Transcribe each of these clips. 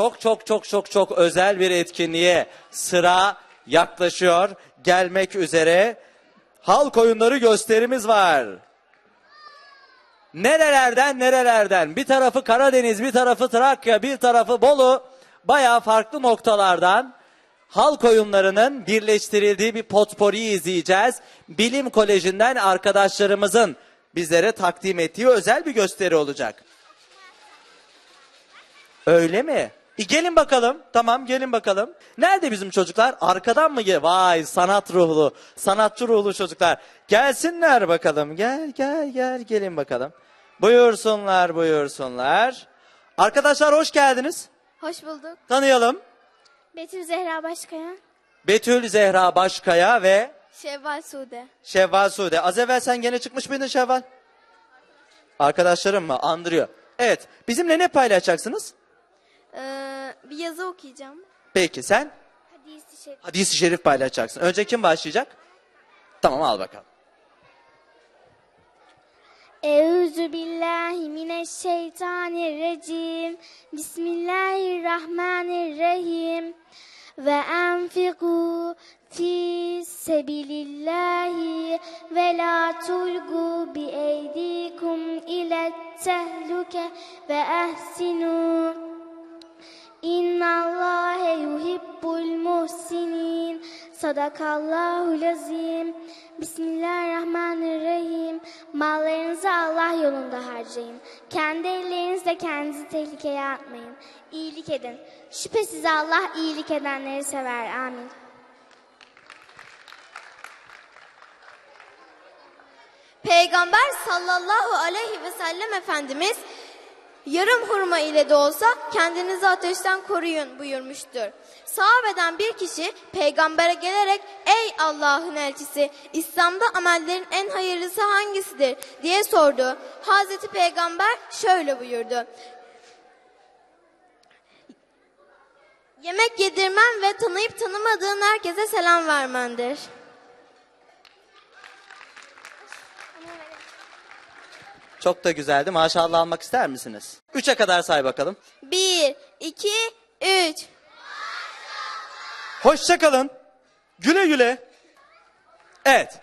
çok çok çok çok çok özel bir etkinliğe sıra yaklaşıyor. Gelmek üzere halk oyunları gösterimiz var. Nerelerden nerelerden bir tarafı Karadeniz bir tarafı Trakya bir tarafı Bolu bayağı farklı noktalardan halk oyunlarının birleştirildiği bir potpori izleyeceğiz. Bilim Koleji'nden arkadaşlarımızın bizlere takdim ettiği özel bir gösteri olacak. Öyle mi? E gelin bakalım. Tamam gelin bakalım. Nerede bizim çocuklar? Arkadan mı gel? Vay sanat ruhlu, sanatçı ruhlu çocuklar. Gelsinler bakalım. Gel gel gel gelin bakalım. Buyursunlar buyursunlar. Arkadaşlar hoş geldiniz. Hoş bulduk. Tanıyalım. Betül Zehra Başkaya. Betül Zehra Başkaya ve Şevval Sude. Şevval Sude. Az evvel sen gene çıkmış mıydın Şevval? Arkadaşlarım mı? Andırıyor. Evet. Bizimle ne paylaşacaksınız? Ee, bir yazı okuyacağım. Peki sen? Hadis-i şerif. Hadis-i şerif paylaşacaksın. Önce kim başlayacak? Tamam al bakalım. Euzu billahi mineşşeytanirracim. Bismillahirrahmanirrahim. Ve enfiku fi sebilillahi ve la tulgu bi eydikum ile tehluke ve ehsinu. İnna Allahe yuhibbul muhsinin. Sadakallahul azim. Bismillahirrahmanirrahim. Mallarınızı Allah yolunda harcayın. Kendi ellerinizle kendinizi tehlikeye atmayın. İyilik edin. Şüphesiz Allah iyilik edenleri sever. Amin. Peygamber sallallahu aleyhi ve sellem Efendimiz yarım hurma ile de olsa kendinizi ateşten koruyun buyurmuştur. Sahabeden bir kişi peygambere gelerek ey Allah'ın elçisi İslam'da amellerin en hayırlısı hangisidir diye sordu. Hazreti Peygamber şöyle buyurdu. Yemek yedirmen ve tanıyıp tanımadığın herkese selam vermendir. Çok da güzeldi. Maşallah almak ister misiniz? Üçe kadar say bakalım. Bir, iki, üç. Hoşça kalın. Güle güle. Evet.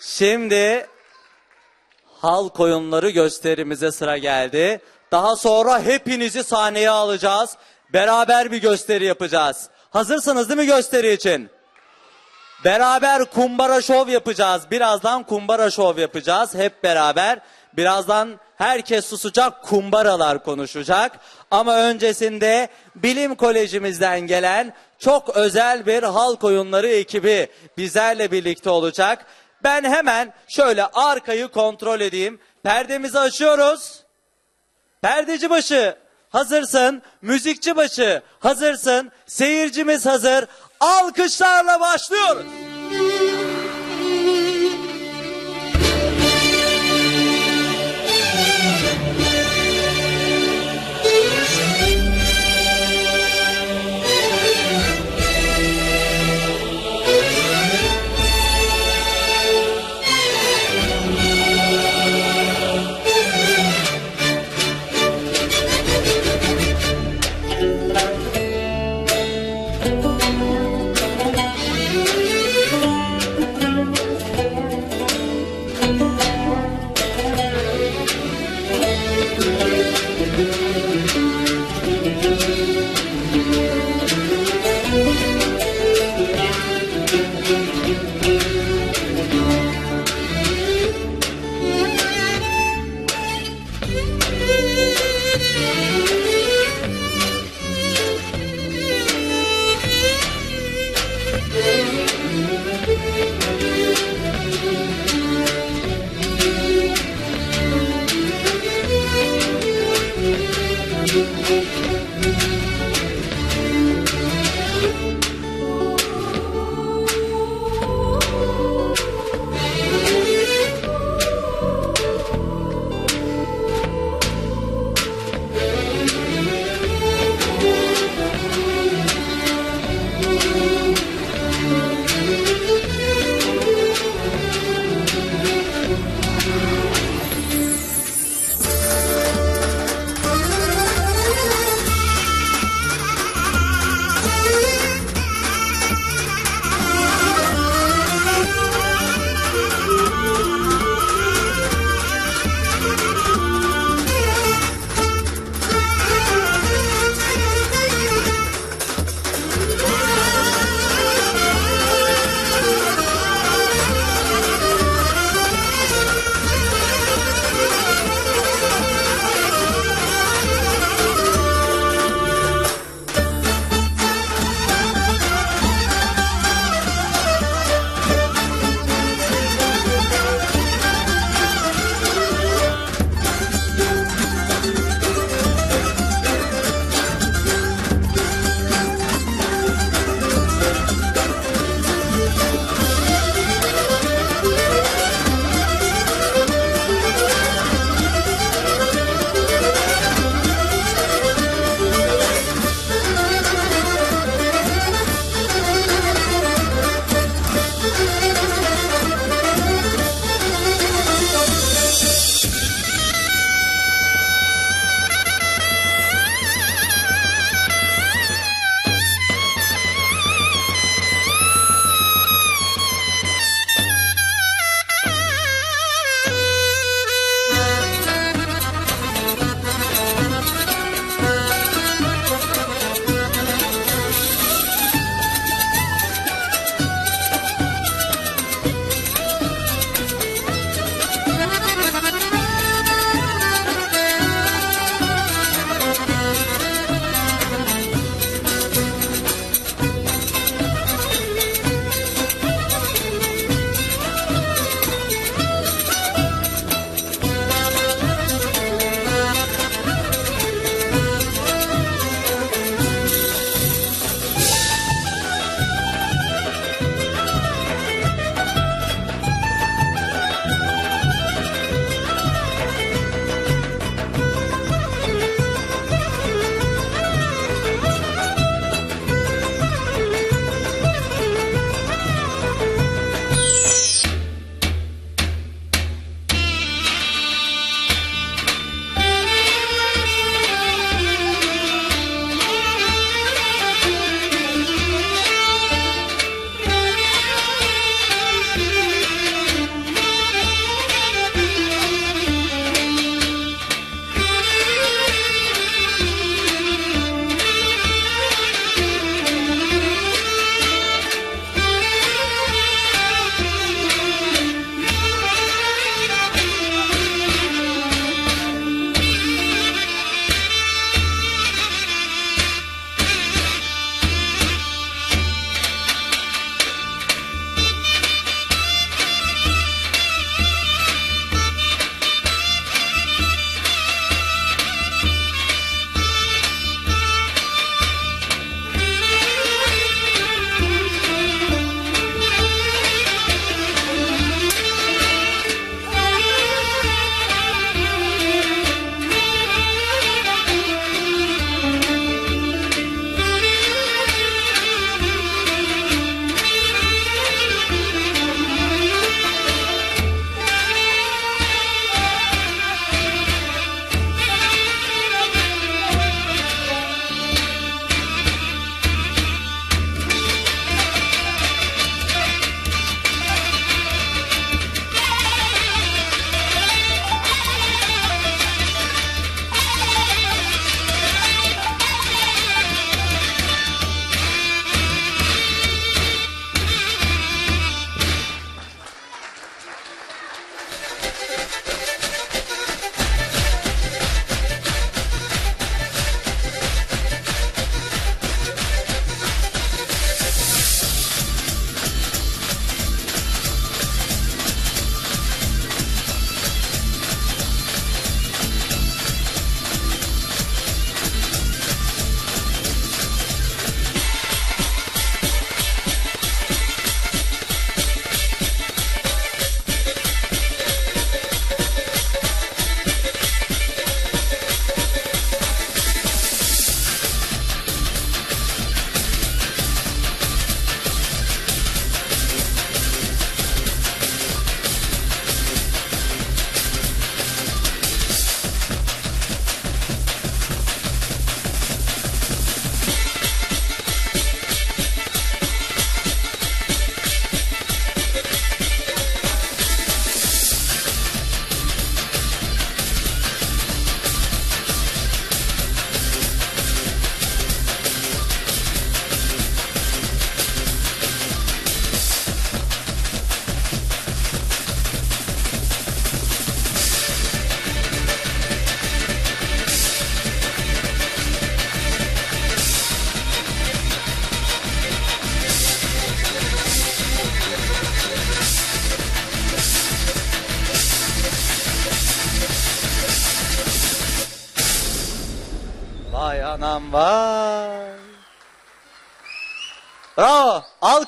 Şimdi halk oyunları gösterimize sıra geldi. Daha sonra hepinizi sahneye alacağız. Beraber bir gösteri yapacağız. Hazırsınız değil mi gösteri için? Beraber kumbara şov yapacağız. Birazdan kumbara şov yapacağız hep beraber. Birazdan herkes susacak, kumbaralar konuşacak. Ama öncesinde bilim kolejimizden gelen çok özel bir halk oyunları ekibi bizlerle birlikte olacak. Ben hemen şöyle arkayı kontrol edeyim. Perdemizi açıyoruz. Perdeci başı hazırsın. Müzikçi başı hazırsın. Seyircimiz hazır. Alkışlarla başlıyoruz.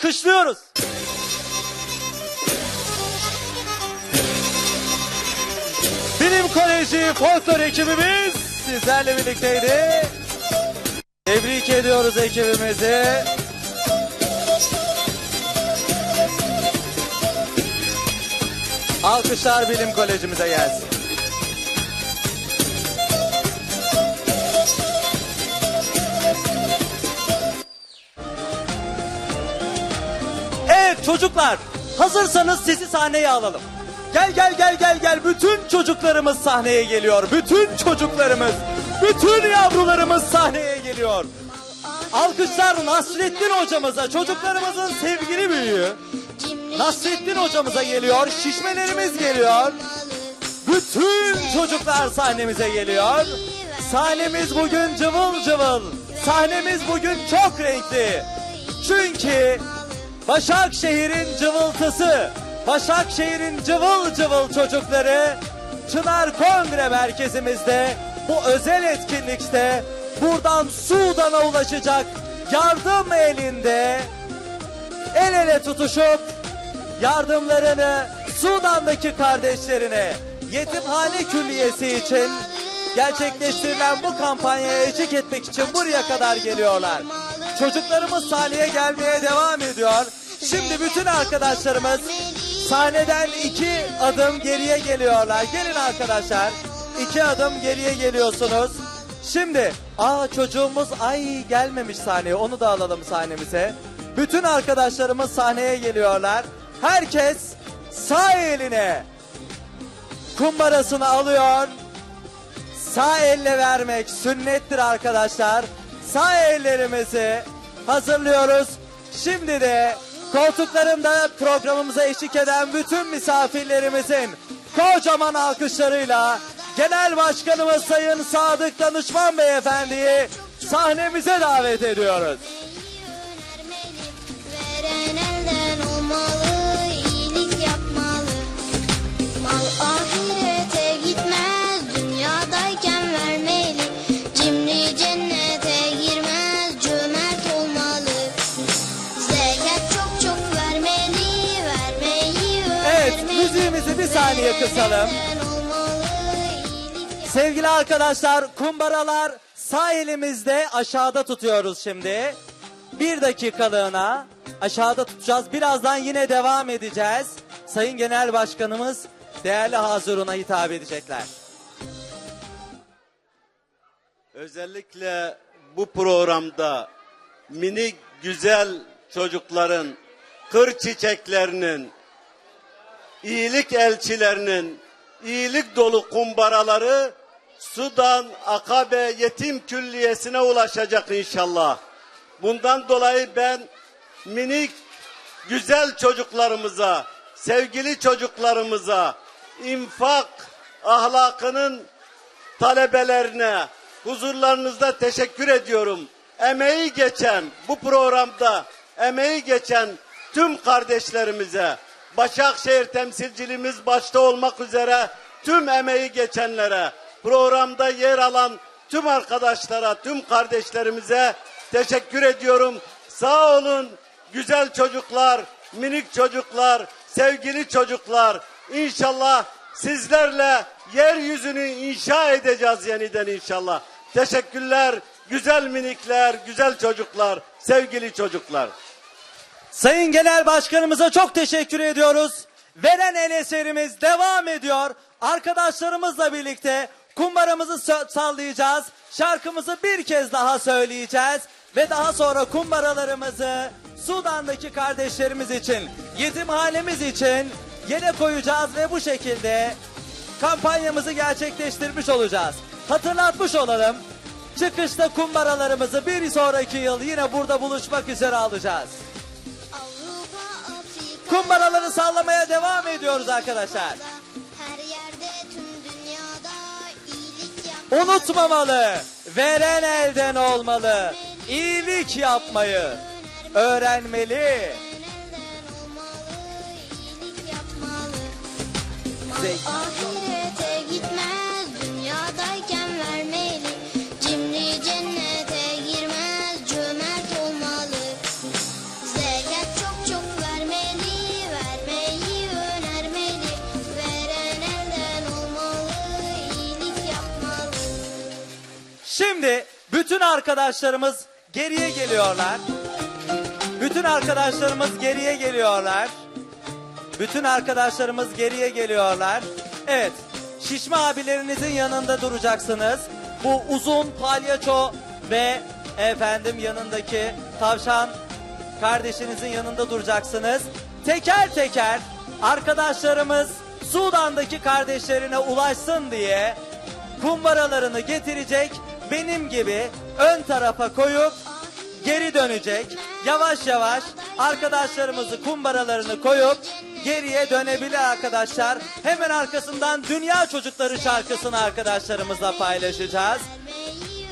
Alkışlıyoruz. Bilim Koleji Folklor ekibimiz sizlerle birlikteydi. Tebrik ediyoruz ekibimizi. Alkışlar Bilim Kolejimize gelsin. Çocuklar hazırsanız sizi sahneye alalım. Gel gel gel gel gel bütün çocuklarımız sahneye geliyor. Bütün çocuklarımız, bütün yavrularımız sahneye geliyor. Alkışlar Nasrettin hocamıza, çocuklarımızın sevgili büyüğü. Nasrettin hocamıza geliyor, şişmelerimiz geliyor. Bütün çocuklar sahnemize geliyor. Sahnemiz bugün cıvıl cıvıl. Sahnemiz bugün çok renkli. Çünkü Başakşehir'in cıvıltısı, Başakşehir'in cıvıl cıvıl çocukları Çınar Kongre Merkezimizde bu özel etkinlikte buradan Sudan'a ulaşacak yardım elinde el ele tutuşup yardımlarını Sudan'daki kardeşlerine yetimhane külliyesi için gerçekleştirilen bu kampanyaya eşlik etmek için buraya kadar geliyorlar. Çocuklarımız sahneye gelmeye devam ediyor. Şimdi bütün arkadaşlarımız sahneden iki adım geriye geliyorlar. Gelin arkadaşlar. iki adım geriye geliyorsunuz. Şimdi aa çocuğumuz ay gelmemiş sahneye onu da alalım sahnemize. Bütün arkadaşlarımız sahneye geliyorlar. Herkes sağ eline kumbarasını alıyor. Sağ elle vermek sünnettir arkadaşlar. Sağ ellerimizi hazırlıyoruz. Şimdi de koltuklarımda programımıza eşlik eden bütün misafirlerimizin kocaman alkışlarıyla Genel Başkanımız Sayın Sadık Danışman Beyefendi'yi sahnemize davet ediyoruz. Kısalım. Sevgili arkadaşlar kumbaralar sağ elimizde aşağıda tutuyoruz şimdi. Bir dakikalığına aşağıda tutacağız. Birazdan yine devam edeceğiz. Sayın Genel Başkanımız değerli Hazırun'a hitap edecekler. Özellikle bu programda minik güzel çocukların, kır çiçeklerinin, iyilik elçilerinin, iyilik dolu kumbaraları Sudan Akabe Yetim Külliyesi'ne ulaşacak inşallah. Bundan dolayı ben minik güzel çocuklarımıza, sevgili çocuklarımıza infak ahlakının talebelerine huzurlarınızda teşekkür ediyorum. Emeği geçen bu programda emeği geçen tüm kardeşlerimize Başakşehir temsilciliğimiz başta olmak üzere tüm emeği geçenlere programda yer alan tüm arkadaşlara, tüm kardeşlerimize teşekkür ediyorum. Sağ olun güzel çocuklar, minik çocuklar, sevgili çocuklar. İnşallah sizlerle yeryüzünü inşa edeceğiz yeniden inşallah. Teşekkürler güzel minikler, güzel çocuklar, sevgili çocuklar. Sayın Genel Başkanımıza çok teşekkür ediyoruz. Veren el eserimiz devam ediyor. Arkadaşlarımızla birlikte kumbaramızı sallayacağız. Şarkımızı bir kez daha söyleyeceğiz. Ve daha sonra kumbaralarımızı Sudan'daki kardeşlerimiz için, yetimhanemiz için yere koyacağız ve bu şekilde kampanyamızı gerçekleştirmiş olacağız. Hatırlatmış olalım. Çıkışta kumbaralarımızı bir sonraki yıl yine burada buluşmak üzere alacağız. Kumbaraları sallamaya devam ediyoruz arkadaşlar. her yerde tüm dünyada iyilik yapmalı. Unutmamalı, veren elden olmalı. İyilik yapmayı öğrenmeli. Elden Şimdi bütün arkadaşlarımız geriye geliyorlar. Bütün arkadaşlarımız geriye geliyorlar. Bütün arkadaşlarımız geriye geliyorlar. Evet, şişme abilerinizin yanında duracaksınız. Bu uzun palyaço ve efendim yanındaki tavşan kardeşinizin yanında duracaksınız. Teker teker arkadaşlarımız Sudan'daki kardeşlerine ulaşsın diye kumbaralarını getirecek. Benim gibi ön tarafa koyup geri dönecek. Yavaş yavaş arkadaşlarımızı kumbaralarını koyup geriye dönebilir arkadaşlar. Hemen arkasından Dünya Çocukları şarkısını arkadaşlarımızla paylaşacağız.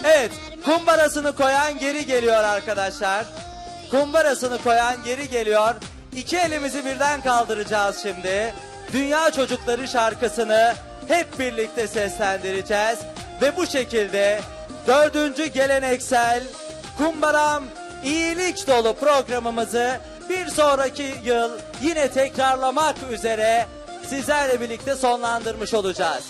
Evet, kumbarasını koyan geri geliyor arkadaşlar. Kumbarasını koyan geri geliyor. İki elimizi birden kaldıracağız şimdi. Dünya Çocukları şarkısını hep birlikte seslendireceğiz. Ve bu şekilde dördüncü geleneksel kumbaram iyilik dolu programımızı bir sonraki yıl yine tekrarlamak üzere sizlerle birlikte sonlandırmış olacağız.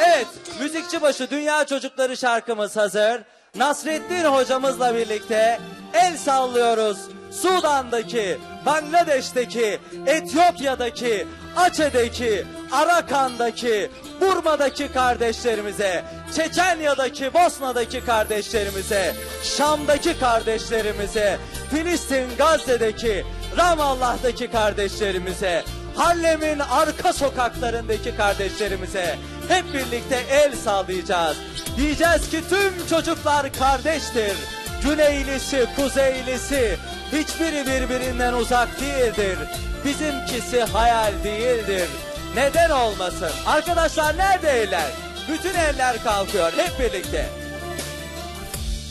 Evet, müzikçi başı Dünya Çocukları şarkımız hazır. Nasrettin hocamızla birlikte el sallıyoruz. Sudan'daki, Bangladeş'teki, Etiyopya'daki, Açe'deki, Arakan'daki, Burma'daki kardeşlerimize, Çeçenya'daki, Bosna'daki kardeşlerimize, Şam'daki kardeşlerimize, Filistin, Gazze'deki, Ramallah'daki kardeşlerimize, Harlem'in arka sokaklarındaki kardeşlerimize hep birlikte el sallayacağız. Diyeceğiz ki tüm çocuklar kardeştir. Güneylisi, kuzeylisi hiçbiri birbirinden uzak değildir. Bizimkisi hayal değildir. Neden olmasın? Arkadaşlar nerede eller? Bütün eller kalkıyor hep birlikte.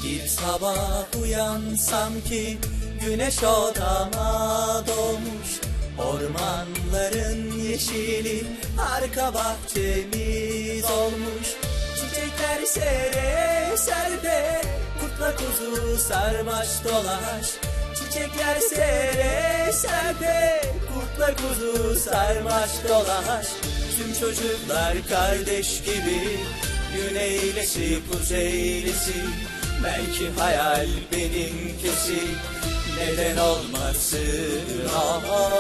Bir sabah uyansam ki güneş odama doğmuş Ormanların yeşili arka bahçemiz olmuş Çiçekler sere serde kurtla kuzu sarmaş dolaş Çiçekler sere serde kurtla kuzu sarmaş dolaş. Tüm çocuklar kardeş gibi Güneylisi kuzeylisi Belki hayal benimkisi Neden olmasın?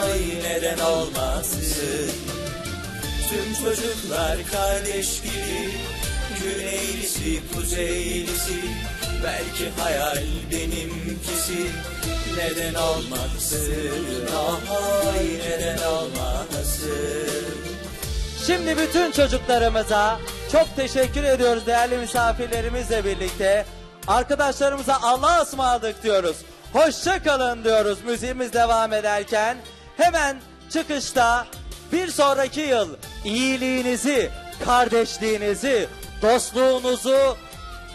Ay neden olmasın? Tüm çocuklar kardeş gibi Güneylisi kuzeylisi Belki hayal benimkisi Neden olmasın Ay neden olmasın Şimdi bütün çocuklarımıza çok teşekkür ediyoruz değerli misafirlerimizle birlikte. Arkadaşlarımıza Allah'a ısmarladık diyoruz. Hoşça kalın diyoruz müziğimiz devam ederken. Hemen çıkışta bir sonraki yıl iyiliğinizi, kardeşliğinizi, dostluğunuzu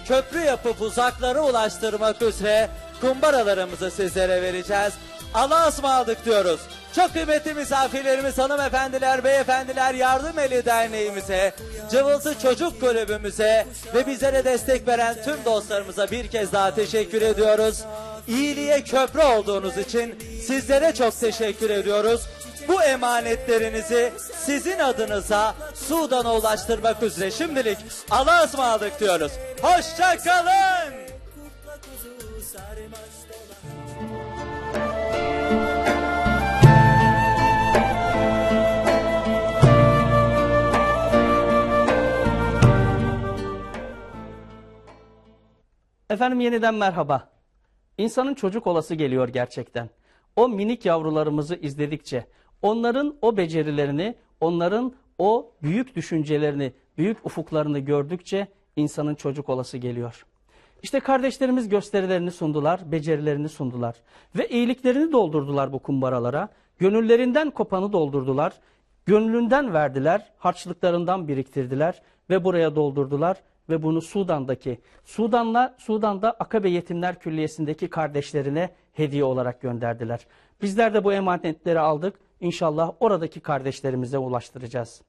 köprü yapıp uzaklara ulaştırmak üzere kumbaralarımızı sizlere vereceğiz. Allah'a ısmarladık diyoruz. Çok kıymetli misafirlerimiz, hanımefendiler, beyefendiler, Yardım Eli Derneğimize, Cıvıltı Çocuk Kulübümüze ve bizlere destek veren tüm dostlarımıza bir kez daha teşekkür ediyoruz. İyiliğe köprü olduğunuz için sizlere çok teşekkür ediyoruz. Bu emanetlerinizi sizin adınıza Sudan'a ulaştırmak üzere şimdilik Allah'a ısmarladık diyoruz. Hoşça kalın. Efendim yeniden merhaba. İnsanın çocuk olası geliyor gerçekten. O minik yavrularımızı izledikçe, onların o becerilerini, onların o büyük düşüncelerini, büyük ufuklarını gördükçe insanın çocuk olası geliyor. İşte kardeşlerimiz gösterilerini sundular, becerilerini sundular ve iyiliklerini doldurdular bu kumbaralara. Gönüllerinden kopanı doldurdular, gönlünden verdiler, harçlıklarından biriktirdiler ve buraya doldurdular ve bunu Sudan'daki, Sudan'la Sudan'da Akabe Yetimler Külliyesi'ndeki kardeşlerine hediye olarak gönderdiler. Bizler de bu emanetleri aldık. İnşallah oradaki kardeşlerimize ulaştıracağız.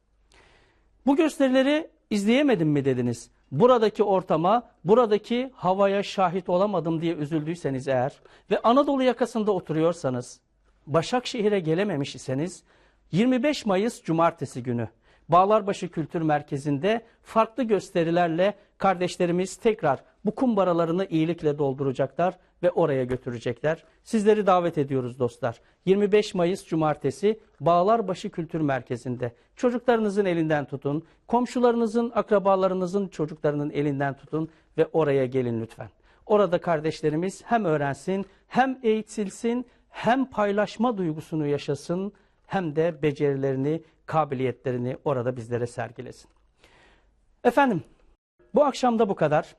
Bu gösterileri izleyemedim mi dediniz? Buradaki ortama, buradaki havaya şahit olamadım diye üzüldüyseniz eğer ve Anadolu yakasında oturuyorsanız, Başakşehir'e gelememiş iseniz 25 Mayıs Cumartesi günü Bağlarbaşı Kültür Merkezi'nde farklı gösterilerle kardeşlerimiz tekrar bu kumbaralarını iyilikle dolduracaklar ve oraya götürecekler. Sizleri davet ediyoruz dostlar. 25 Mayıs Cumartesi Bağlarbaşı Kültür Merkezi'nde çocuklarınızın elinden tutun, komşularınızın, akrabalarınızın çocuklarının elinden tutun ve oraya gelin lütfen. Orada kardeşlerimiz hem öğrensin, hem eğitilsin, hem paylaşma duygusunu yaşasın, hem de becerilerini, kabiliyetlerini orada bizlere sergilesin. Efendim, bu akşam da bu kadar.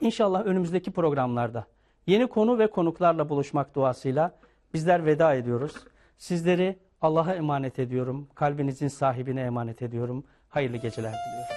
İnşallah önümüzdeki programlarda yeni konu ve konuklarla buluşmak duasıyla bizler veda ediyoruz. Sizleri Allah'a emanet ediyorum. Kalbinizin sahibine emanet ediyorum. Hayırlı geceler diliyorum.